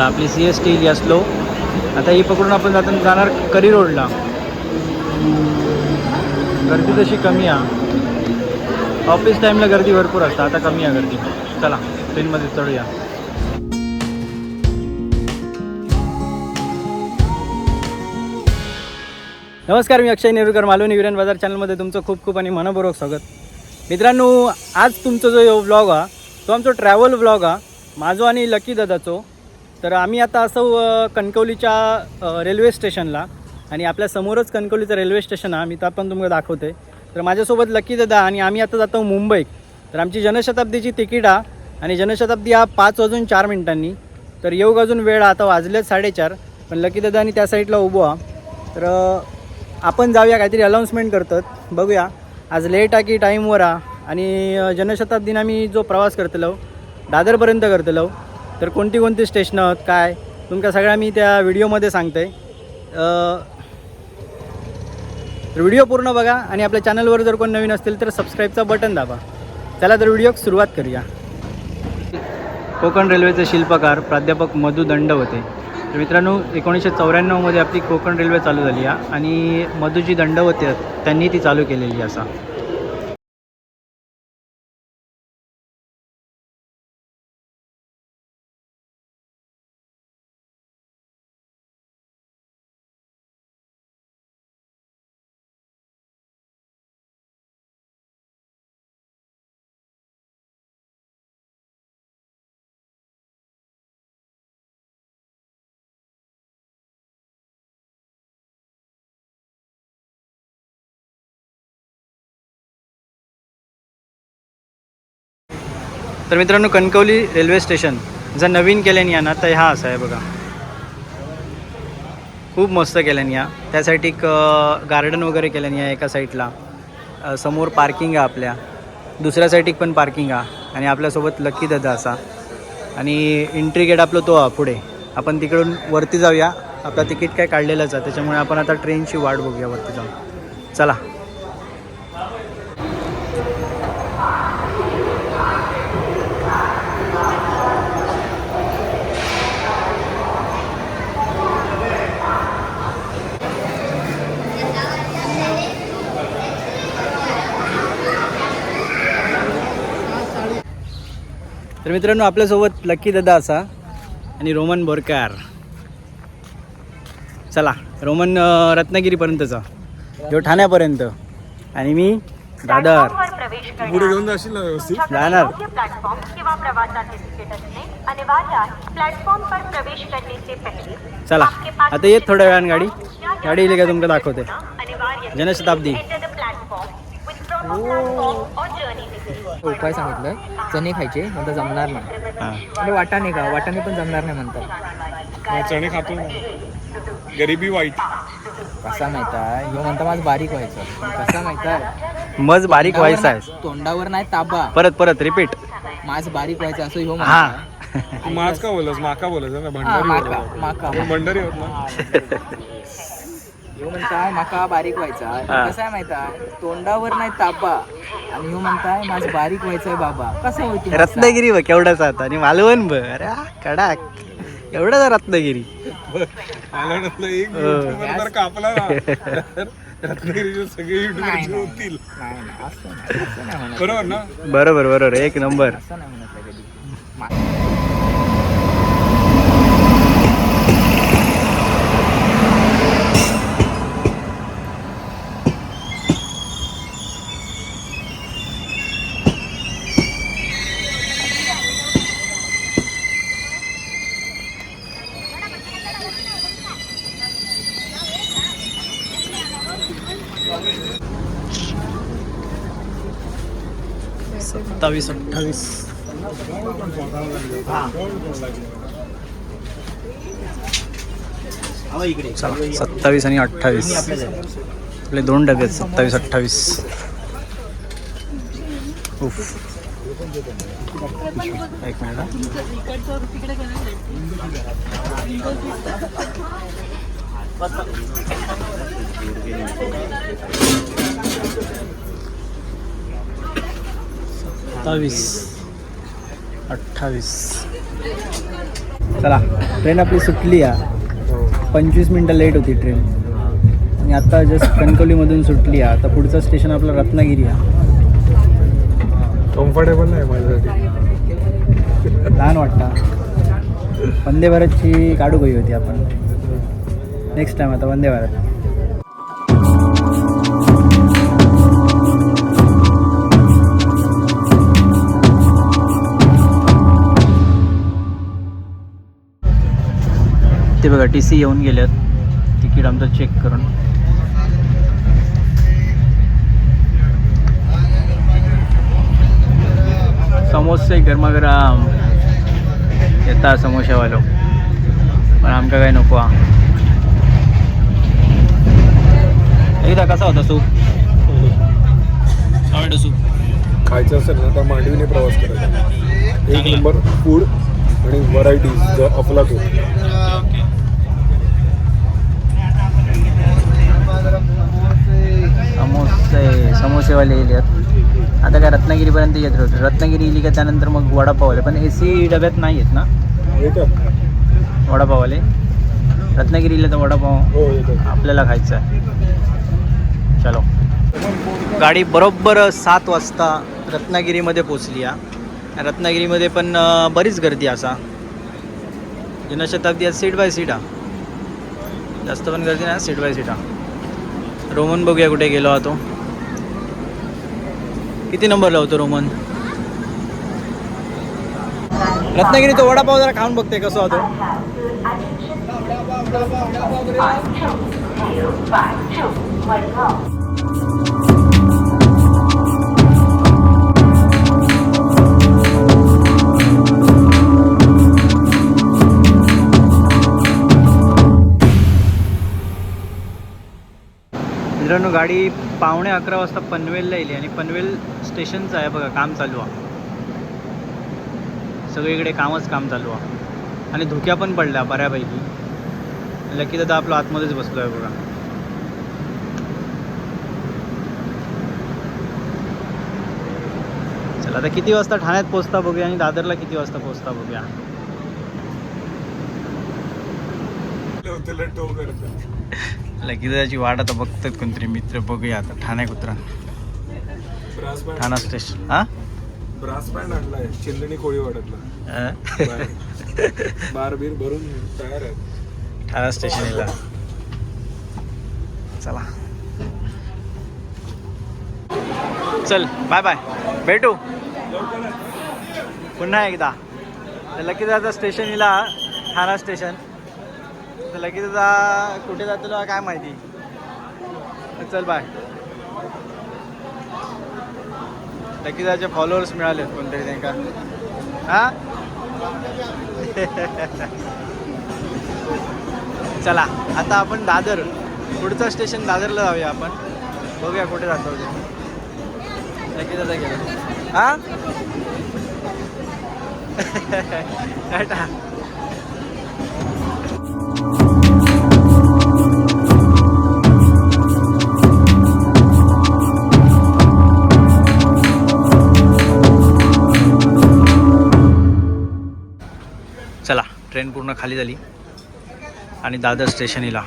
चला आपली C S T या स्लो आता ही पकडून आपण जाताना जाणार करी रोडला. गर्दी तशी कमी आहे. ऑफिस टाईमला गर्दी भरपूर असतं आता कमी आहे गर्दी. चला ट्रेनमध्ये चढूया. नमस्कार मी अक्षय नेरुकर मालवणी विरण बाजार चॅनलमध्ये तुमचं खूप खूप आणि मनपूर्वक स्वागत. मित्रांनो आज तुमचा जो व्लॉग हा तो आमचा ट्रॅव्हल व्लॉग हा माझो आणि लकी दादाचो. तर आम्ही आता असं कणकवलीच्या रेल्वे स्टेशनला आणि आपल्या समोरच कणकवलीचं रेल्वे स्टेशन आहे. मी तर आपण तुम्हाला दाखवते. तर माझ्यासोबत लकी दादा आणि आम्ही आता जातो मुंबई. तर आमची जनशताब्दीची तिकीट आहे आणि जनशताब्दी हा पाच वाजून चार मिनिटांनी. तर येऊ अजून वेळ? आता वाजलेच साडेचार. पण लकी दादा आणि त्या साईडला उभो आ तर आपण जाऊया काहीतरी अनाऊन्समेंट करतात. बघूया. आज लेट आहे की टाईमवर आ आणि जनशताब्दीनं आम्ही जो प्रवास करतलो दादरपर्यंत करतलो. तर कोणती कोणती स्टेशनं आहेत काय? तुमका सगळ्या मी त्या व्हिडिओमध्ये सांगते तर व्हिडिओ पूर्ण बघा आणि आपल्या चॅनलवर जर कोण नवीन असतील तर सबस्क्राईबचा बटन दाबा. चला तर व्हिडिओ सुरुवात करूया. कोकण रेल्वेचे शिल्पकार प्राध्यापक मधु दंड होते. तर मित्रांनो एकोणीसशे चौऱ्याण्णवमध्ये आपली कोकण रेल्वे चालू झाली आहे आणि मधुजी दंड होते त्यांनी ती चालू केलेली असा. तर मित्रांनो कणकवली रेल्वे स्टेशन जर नवीन केल्याने या ना तर हा असा आहे बघा. खूप मस्त केल्याने या. त्यासाठी एक गार्डन वगैरे केल्याने आहे एका साईडला समोर पार्किंग आहे आपल्या. दुसऱ्या साईडिक पण पार्किंग आहे. आणि आपल्यासोबत लकी दादा असा. आणि एंट्री गेट आपलं तो पुढे. आपण तिकडून वरती जाऊया. आपलं तिकीट काय काढलेलंच आहे. त्याच्यामुळे आपण आता ट्रेनची वाट बघूया वरती जाऊन. चला. तर मित्रांनो आपल्यासोबत लकी दादा असा आणि रोमन बोरकार. चला रोमन अं, रत्नागिरीपर्यंतचा. ह्यो ठाण्यापर्यंत. आणि मी दादर. पुढे घेऊन जाशील ना व्यवस्थित? जाणार. प्लेटफॉर्म किंवा प्रवासाचे तिकीट असणे अनिवार्य आहे. प्लेटफॉर्म पर प्रवेश करने से पहले चला आपके पास आता येत थोड्या वेळाने गाडी. गाडी येईल का तुमका दाखवते. अनिवार्य है। Janshatabdi. Enter the platform with proper platform or journey ticket. उपाय सांगितलं. चणे खायचे नंतर जमणार नाही. हां. म्हणजे वाटाणे का? वाटाणे पण जमणार नाही म्हणतात. चणे खातो गरिबी वाईट. कसा माहीत आहे? ह्यो म्हणता माझं बारीक व्हायचं. पण कसा माहीत आहे? मज बारीक व्हायचा आहे. तोंडावर नाही ताबा. परत परत रिपीट माझ बारीक व्हायचं असं ह्यो हा. म्हणता. तू माच का बोलस? माका बोलस ना भंडारी माका भंडारी होत ना ह्यो म्हणताय माका बारीक व्हायचा हा. कसं आहे माहीत आहे? तोंडावर नाही ताबा. आणि ह्यो म्हणताय माझ बारीक व्हायचंय बाबा. कसं होईल रत्नागिरी बघ केवढाच आता आणि मालवण बघ. अरे हा, कडाक. एवढाच रत्नागिरी. मला वाटलं एक हो. जर कापला ना रत्नागिरीचे सगळे युट्यूबर होतील. नाही नाही, असं नाही असं नाही म्हणत. बरोबर ना? बरोबर बरोबर. एक नंबर. असं नाही म्हणत. सत्तावीस अठ्ठावीस. चला सत्तावीस आणि अठ्ठावीस. आपले दोन डबे आहेत सत्तावीस अठ्ठावीस. उफ. एक मिनिट. सत्तावीस. अठ्ठावीस. चला ट्रेन आपली सुटली आहे हो. पंचवीस मिनटं लेट होती ट्रेन आणि आता जस्ट कणकवलीमधून सुटली आहे आता पुढचं स्टेशन आपलं रत्नागिरी आहे कम्फर्टेबल नाही माझ्यासाठी. लहान वाटता. वंदे भारतची काढू गई होती आपण. नेक्स्ट टाइम आता वंदे भारत. ते बघा टी सी येऊन गेल्यात. तिकीट आमचं चेक करून. समोसे गरमागरम. येता समोशावालो. पण आमका काय नको हा. एकदा कसा होता सूप आवडतो सूप खायचं असेल ना तर मांडवीने प्रवास करायचा. एक नंबर फूड आणि व्हरायटीज अफलातून समोसे समोसेवाले येतात आता काय रत्नागिरीपर्यंत येत होते. रत्नागिरी इली का त्यानंतर मग वडापाववाले. पण ए सी डब्यात नाही आहेत ना? येतात वडापाववाले? रत्नागिरीला तर वडापाव हो आपल्याला खायचं आहे. चलो. गाडी बरोबर सात वाजता रत्नागिरीमध्ये पोचली आहे रत्नागिरीमध्ये पण बरीच गर्दी असा. जनशताब्दी आज सीट बाय सीट हा जास्त पण गर्दी नाही सीट बाय सीट हा रोमन बघूया कुठे गेलो हा तो किती नंबरला होतो रोमन रत्नागिरीचा वडापाव जरा खाऊन बघते कसं होतो मित्रांनो गाडी पावणे अकरा वाजता पनवेलला येईल आणि पनवेल स्टेशनचं आहे बघा काम चालू आहे. सगळीकडे कामच काम चालू आहे. आणि धुक्या पण पडल्या बऱ्यापैकी. लकी दादा आपलं आतमध्येच बसलो आहे बघा. चला आता किती वाजता ठाण्यात पोचता बघूया आणि दादरला किती वाजता पोचता बघूया. दादाची वाट आता बघतात कोणतरी मित्र बघूया आता. Brass band. ठाणा स्टेशन हां? ब्रास बँड आणलाय. चिंदणी कोळी वाटतला बार बीर भरून तयार आहेत. ठाणा स्टेशनला चला. चल बाय बाय भेटू. पुन्हा एकदा. लकी दादा स्टेशन इला ठाणा स्टेशन तर लकी कुठे जातो काय माहिती. चल बाय लगेच दादाचे फॉलोअर्स मिळालेत कोणतरी त्यांना. हा? चला आता आपण दादर पुढचं स्टेशन दादरला जाऊया आपण. बघूया कुठे जातो लगेच आता गेलो. हा? टाटा. चला ट्रेन पूर्ण खाली झाली. आणि दादर स्टेशनीला.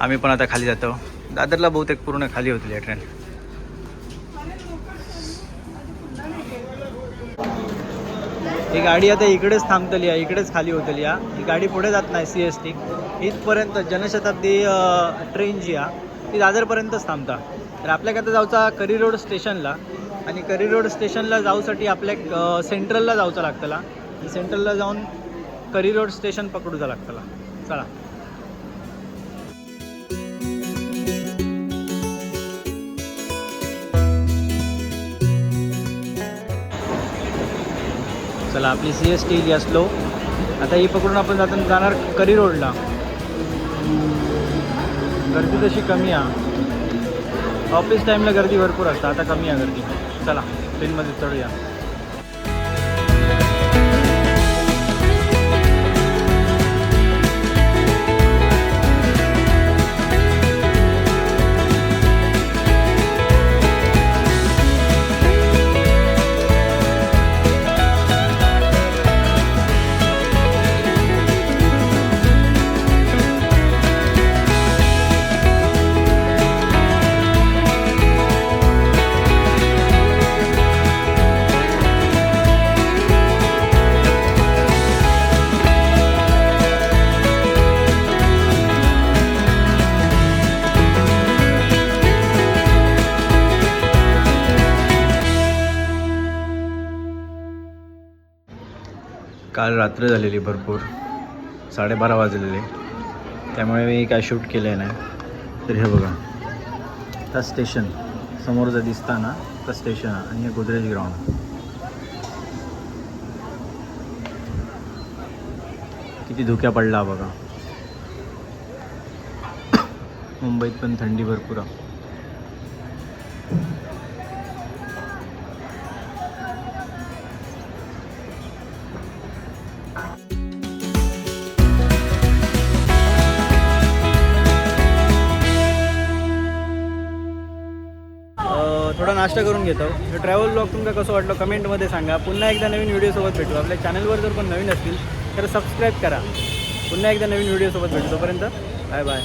आम्ही पण आता खाली जातो. दादरला बहुतेक पूर्ण खाली होती या ट्रेन. ही गाडी आता इकडेच थांबतली आहे इकडेच खाली होतली या ही गाडी पुढे जात नाही सी एस टी इथपर्यंत जनशताब्दी ट्रेन जी आहे ती दादरपर्यंतच थांबता. तर आपल्याकडे जाऊचा करी रोड स्टेशनला आणि करी रोड स्टेशनला जाऊसाठी आपल्या सेंट्रलला जाऊचं लागतला. सेंट्रलला जाऊन करी रोड स्टेशन पकडूचा लागतला. चला. चला आपली सी एस टी असलो. आता ही पकडून आपण जाताना जाणार करी रोडला. गर्दी तशी कमी आहे. ऑफिस टाईमला गर्दी भरपूर असतं आता कमी आहे गर्दी. चला ट्रेनमध्ये चढूया. काल रात्र झालेली भरपूर. साडेबारा वाजलेले. त्यामुळे मी काय शूट केलं नाही. तर हे बघा. त्या स्टेशन. समोर जर दिसता ना तर स्टेशन आहे आणि हे गोदरेज ग्राउंड. किती धुक्या पडला बघा. मुंबईत पण थंडी भरपूर आहे. थोडा नाश्ता करून घेतो. ट्रॅव्हल ब्लॉग तुमचा कसं वाटलं कमेंटमध्ये सांगा. पुन्हा एकदा नवीन व्हिडिओसोबत भेटू. आपल्या चॅनलवर जर पण नवीन असतील तर सबस्क्राईब करा. पुन्हा एकदा नवीन व्हिडिओसोबत भेटू तोपर्यंत. Bye bye